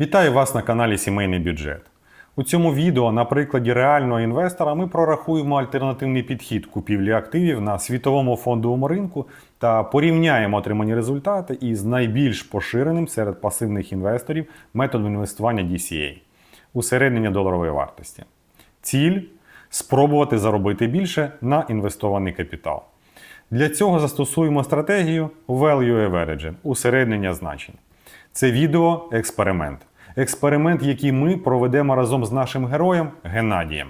Вітаю вас на каналі Сімейний бюджет. У цьому відео на прикладі реального інвестора ми прорахуємо альтернативний підхід купівлі активів на світовому фондовому ринку та порівняємо отримані результати із найбільш поширеним серед пасивних інвесторів методом інвестування DCA усереднення доларової вартості. Ціль спробувати заробити більше на інвестований капітал. Для цього застосуємо стратегію Value Averaging – усереднення значень. Це відео експеримент. Експеримент, який ми проведемо разом з нашим героєм Геннадієм.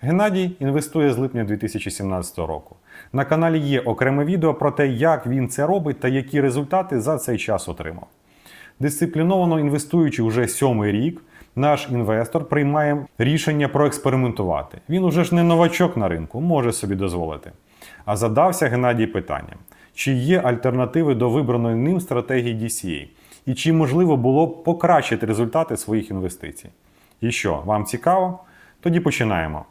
Геннадій інвестує з липня 2017 року. На каналі є окреме відео про те, як він це робить та які результати за цей час отримав. Дисципліновано інвестуючи вже сьомий рік, наш інвестор приймає рішення проекспериментувати. Він уже ж не новачок на ринку, може собі дозволити. А задався Геннадій питанням: чи є альтернативи до вибраної ним стратегії DCA? І чи можливо було б покращити результати своїх інвестицій? І що, вам цікаво? Тоді починаємо.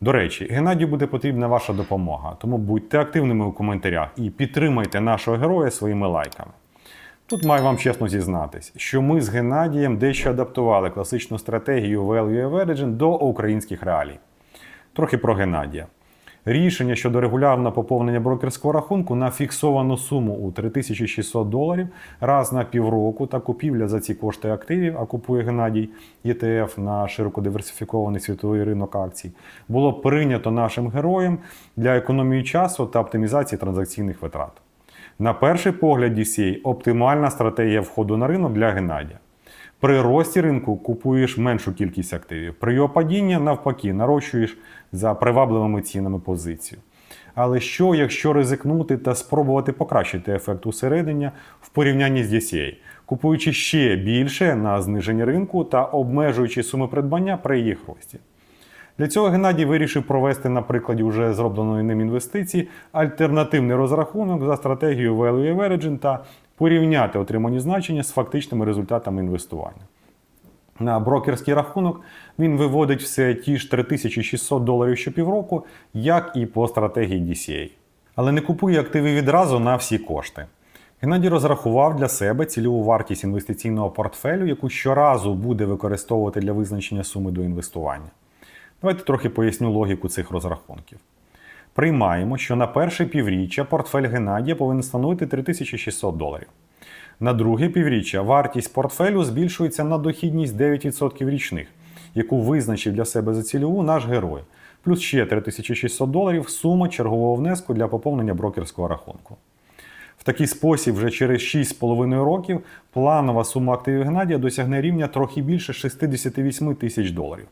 До речі, Геннадію буде потрібна ваша допомога, тому будьте активними у коментарях і підтримайте нашого героя своїми лайками. Тут маю вам чесно зізнатись, що ми з Геннадієм дещо адаптували класичну стратегію Value Averaging до українських реалій. Трохи про Геннадія. Рішення щодо регулярного поповнення брокерського рахунку на фіксовану суму у 3600 доларів раз на півроку та купівля за ці кошти активів, а купує Геннадій ЄТФ на широко диверсифікований світовий ринок акцій, було прийнято нашим героєм для економії часу та оптимізації транзакційних витрат. На перший погляд, DCA – оптимальна стратегія входу на ринок для Геннадія. При рості ринку купуєш меншу кількість активів. При його падінні, навпаки, нарощуєш за привабливими цінами позицію. Але що, якщо ризикнути та спробувати покращити ефект усередення в порівнянні з DCA, купуючи ще більше на зниження ринку та обмежуючи суми придбання при їх рості? Для цього Геннадій вирішив провести на прикладі вже зробленої ним інвестиції альтернативний розрахунок за стратегією Value Averaging та порівняти отримані значення з фактичними результатами інвестування. На брокерський рахунок він виводить все ті ж 3600 доларів щопівроку, як і по стратегії DCA. Але не купує активи відразу на всі кошти. Геннадій розрахував для себе цільову вартість інвестиційного портфелю, яку щоразу буде використовувати для визначення суми до інвестування. Давайте трохи поясню логіку цих розрахунків. Приймаємо, що на перше півріччя портфель Геннадія повинен становити 3600 доларів. На друге півріччя вартість портфелю збільшується на дохідність 9% річних, яку визначив для себе за цільову наш герой, плюс ще 3600 доларів сума чергового внеску для поповнення брокерського рахунку. В такий спосіб, вже через 6,5 років планова сума активів Геннадія досягне рівня трохи більше 68 тисяч доларів,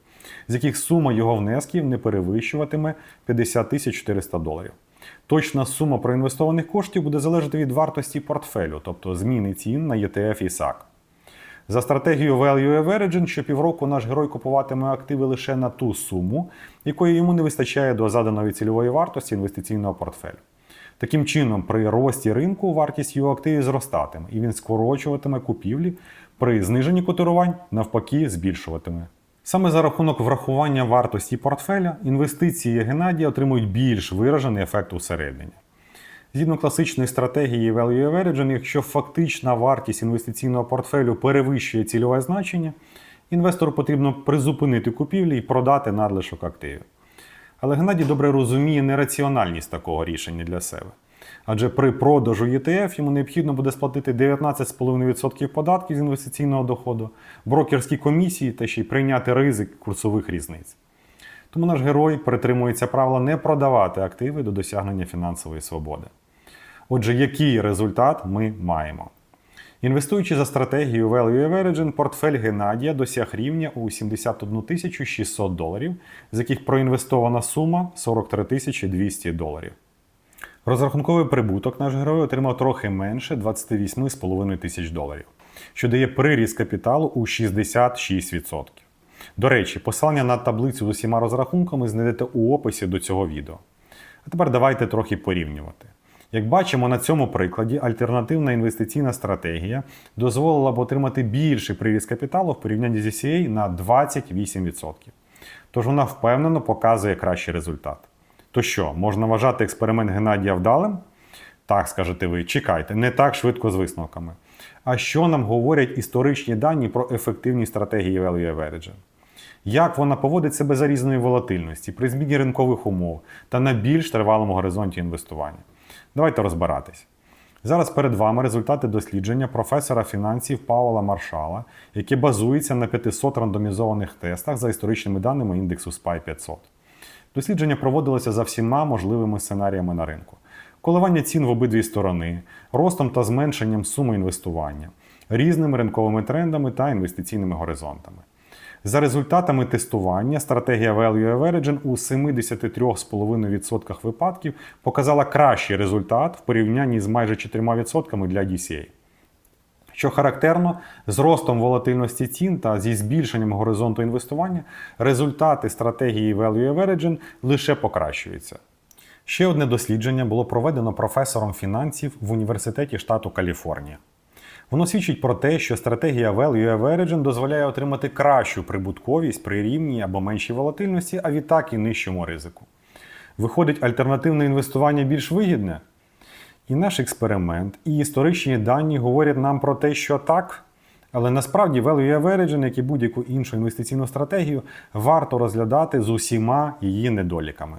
з яких сума його внесків не перевищуватиме 50 тисяч 400 доларів. Точна сума проінвестованих коштів буде залежати від вартості портфелю, тобто зміни цін на ETF і SAC. За стратегією Value Averaging щопівроку наш герой купуватиме активи лише на ту суму, якої йому не вистачає до заданої цільової вартості інвестиційного портфелю. Таким чином, при рості ринку вартість його активів зростатиме, і він скорочуватиме купівлі, при зниженні котирувань навпаки збільшуватиме. Саме за рахунок врахування вартості портфеля інвестиції Геннадія отримують більш виражений ефект усереднення. Згідно класичної стратегії Value Averaging, якщо фактична вартість інвестиційного портфелю перевищує цільове значення, інвестору потрібно призупинити купівлі і продати надлишок активів. Але Геннадій добре розуміє нераціональність такого рішення для себе. Адже при продажу ETF йому необхідно буде сплатити 19,5% податків з інвестиційного доходу, брокерські комісії та ще й прийняти ризик курсових різниць. Тому наш герой притримується правила не продавати активи до досягнення фінансової свободи. Отже, який результат ми маємо? Інвестуючи за стратегією Value Averaging, портфель Геннадія досяг рівня у 71 600 доларів, з яких проінвестована сума 43 200 доларів. Розрахунковий прибуток наш герой отримав трохи менше 28,5 тисяч доларів, що дає приріст капіталу у 66%. До речі, посилання на таблицю з усіма розрахунками знайдете у описі до цього відео. А тепер давайте трохи порівнювати. Як бачимо на цьому прикладі, альтернативна інвестиційна стратегія дозволила б отримати більший приріст капіталу в порівнянні з DCA на 28%. Тож вона впевнено показує кращий результат. То що, можна вважати експеримент Геннадія вдалим? Так, скажете ви, чекайте, не так швидко з висновками. А що нам говорять історичні дані про ефективність стратегії Value Average? Як вона поводить себе за різної волатильності при зміні ринкових умов та на більш тривалому горизонті інвестування? Давайте розбиратись. Зараз перед вами результати дослідження професора фінансів Паула Маршала, яке базується на 500 рандомізованих тестах за історичними даними індексу SPY 500. Дослідження проводилося за всіма можливими сценаріями на ринку: коливання цін в обидві сторони, ростом та зменшенням суми інвестування, різними ринковими трендами та інвестиційними горизонтами. За результатами тестування, стратегія Value Averaging у 73,5% випадків показала кращий результат в порівнянні з майже 4% для DCA. Що характерно, з ростом волатильності цін та зі збільшенням горизонту інвестування результати стратегії Value Averaging лише покращуються. Ще одне дослідження було проведено професором фінансів в університеті штату Каліфорнія. Воно свідчить про те, що стратегія Value Averaging дозволяє отримати кращу прибутковість при рівній або меншій волатильності, а відтак і нижчому ризику. Виходить, альтернативне інвестування більш вигідне? І наш експеримент, і історичні дані говорять нам про те, що так. Але насправді Value Averaging, як і будь-яку іншу інвестиційну стратегію, варто розглядати з усіма її недоліками.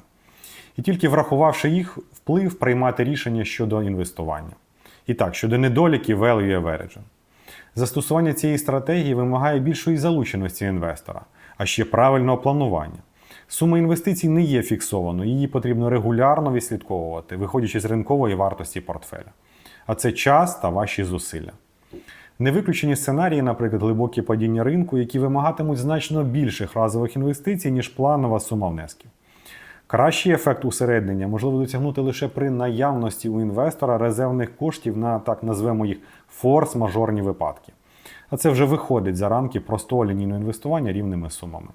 І тільки врахувавши їх вплив, приймати рішення щодо інвестування. І так, щодо недоліків Value Averaging. Застосування цієї стратегії вимагає більшої залученості інвестора, а ще правильного планування. Сума інвестицій не є фіксованою, її потрібно регулярно відслідковувати, виходячи з ринкової вартості портфеля. А це час та ваші зусилля. Не виключені сценарії, наприклад, глибокі падіння ринку, які вимагатимуть значно більших разових інвестицій, ніж планова сума внесків. Кращий ефект усереднення можливо досягнути лише при наявності у інвестора резервних коштів на так назвемо їх форс-мажорні випадки. А це вже виходить за рамки простого лінійного інвестування рівними сумами.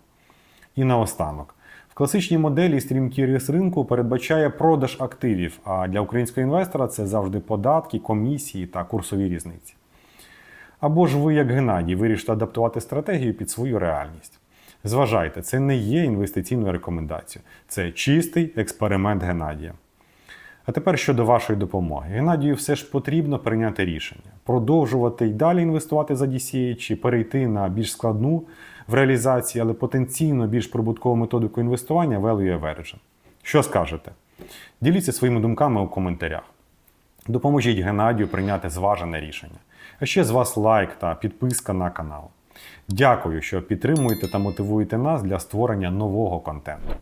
І наостанок. В класичній моделі стрімкий ріст ринку передбачає продаж активів, а для українського інвестора це завжди податки, комісії та курсові різниці. Або ж ви, як Геннадій, вирішите адаптувати стратегію під свою реальність. Зважайте, це не є інвестиційною рекомендацією, це чистий експеримент Геннадія. А тепер щодо вашої допомоги. Геннадію все ж потрібно прийняти рішення: продовжувати й далі інвестувати за DCA, чи перейти на більш складну в реалізації, але потенційно більш прибуткову методику інвестування Value Averaging. Що скажете? Діліться своїми думками у коментарях. Допоможіть Геннадію прийняти зважене рішення. А ще з вас лайк та підписка на канал. Дякую, що підтримуєте та мотивуєте нас для створення нового контенту.